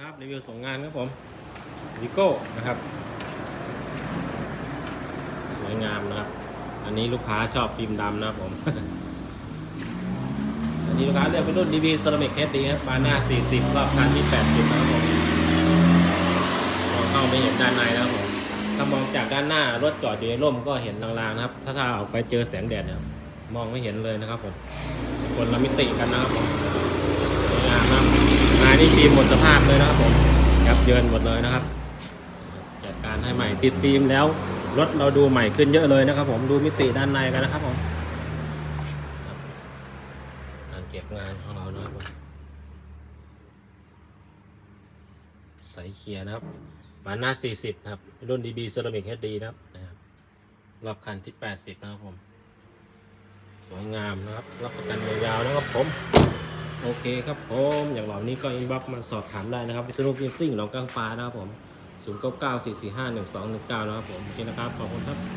ครับรีวิวส่งงานครับผมวิโก้นะครับ สวยงามนะครับ อันนี้ลูกค้าชอบฟิล์มดำนะครับผม อันนี้ลูกค้าเลือกเป็นรุ่น DB Ceramic HD ครับบาหน้า 40 รอบคันที่ 80 นะครับผมมองเข้าไม่เห็นด้านในนะครับผม ถ้ามองจากด้านหน้ารถจอดอยู่ในร่มก็เห็นลางๆนะครับ ถ้าถ้าออกไปเจอแสงแดดเนี่ยมองไม่เห็นเลยนะครับผมคนละมิติกันนะครับผมสวยงามนะครับ งานนี้ฟิล์มหมดสภาพเลยนะครับผมยับเยินหมดเลยนะครับ จัดการให้ใหม่ติดฟิล์มแล้วรถเราดูใหม่ขึ้นเยอะเลยนะครับ ผมดูมิติด้านในกันนะครับผมการเก็บงานของเรานะครับใสเคียร์นะครับบานหน้า 40นะครับ รุ่น DB Ceramic HD นะครับนะครับรอบคันที่ 80 นะครับผม สวยงามนะครับ รับประกันยาวๆนะครับผม โอเคครับผมอย่างเหล่านี้ก็อินบ็อกมาสอบถามได้นะครับวิศนุพิมซิ่งหลองกลางฟ้านะครับผม 0 9 9 4 4 5 1 2 1 9 นะครับผม โอเคนะครับ ขอบคุณครับ